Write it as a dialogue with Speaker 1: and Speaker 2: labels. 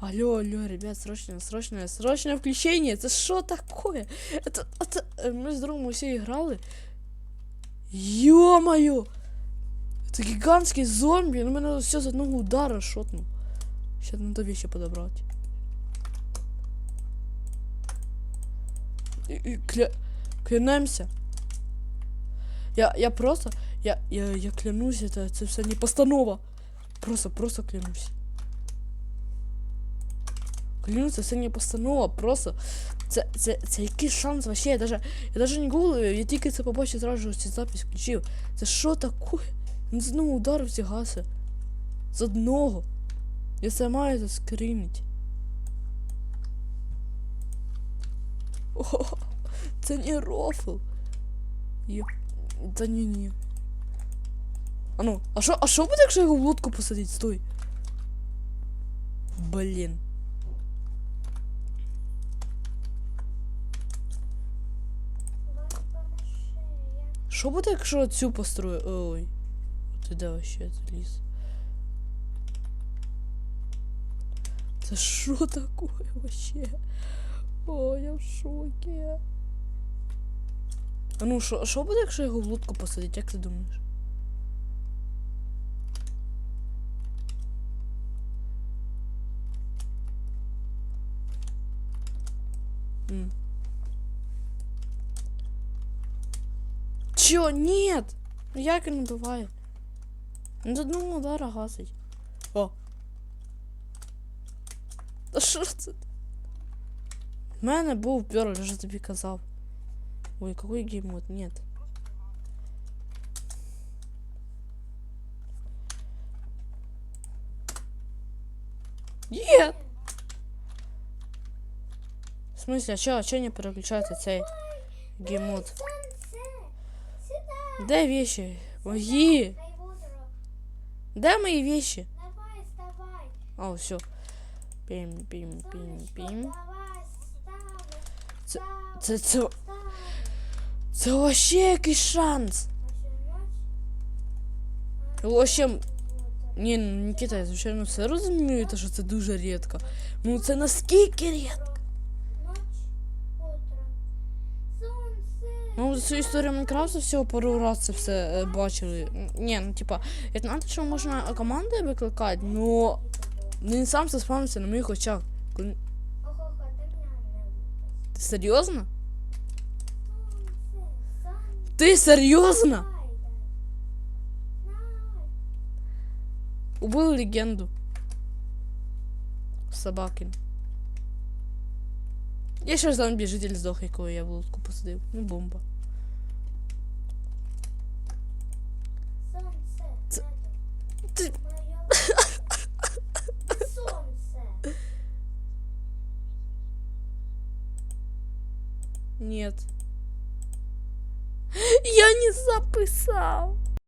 Speaker 1: Алло, алло, ребят, срочное, срочное, срочное включение. Это что такое? Это, это, э, мы с другом все играли. Ё-моё! Это гигантский зомби, ну мене все з одного удара шотнув. Ще надо вещи подобрать. І, і кля... Клянемся. Я, я просто, я, я, я клянусь, это, це все не постанова. Просто, просто клянусь. Клянусь, це не постанова, просто. Це, це, це який шанс вообще? Я даже, я даже не гуглив, я тільки це побачив, зразу цю запись включив. Це що таке? Він з одного удару всігався. З одного. Я це маю заскрінить. О, це не рофл. Є... Та ні, ні. А ну, а що, а що буде, якщо його в лодку посадить? Стой. Блін. Що буде, якщо цю построю. Ой. Ти де вообще ліс? Це що таке вообще? Ой, я в шокі. А ну, що, що буде, якщо його в лодку посадить, як ти думаєш? Чё? Нет! Ну як він буває? Ну з одного удара гасить. О. Та що це? В мене був перль, я ж тобі казав. Ой, какой геймод? Нет. Нет! В смысле, а чё, а чё не переключается цей геймод? Де вещи? Мої! Де мої вещи?
Speaker 2: Давай, вставай.
Speaker 1: А, все. Пім, пім, пім, пім.
Speaker 2: Давай, вставай.
Speaker 1: Це-
Speaker 2: вставай,
Speaker 1: Це, це,
Speaker 2: вставай.
Speaker 1: це вообще якийсь шанс.
Speaker 2: Починач.
Speaker 1: В общем, ні, ну, Нікіта, я звичайно все розумію, те, що це дуже рідко. Ну це наскільки рідко. Ну, за цю історію Майнкрафту всього пару раз це все е, бачили. Н- Ні, ну типа, я знаю, що можна команди викликати, ну він сам це спавнився на моїх очах. Коли-
Speaker 2: Ого, ти мене не випустиш.
Speaker 1: Ти серйозно?
Speaker 2: Сонце, сонце.
Speaker 1: Ти серйозно?
Speaker 2: Давай, давай.
Speaker 1: Убили легенду. Собакин. Я ще зомбі житель здох, якого я в лодку посадив. Ну, бомба.
Speaker 2: Сонце.
Speaker 1: Ти-
Speaker 2: Сонце.
Speaker 1: Нет. Я не записав.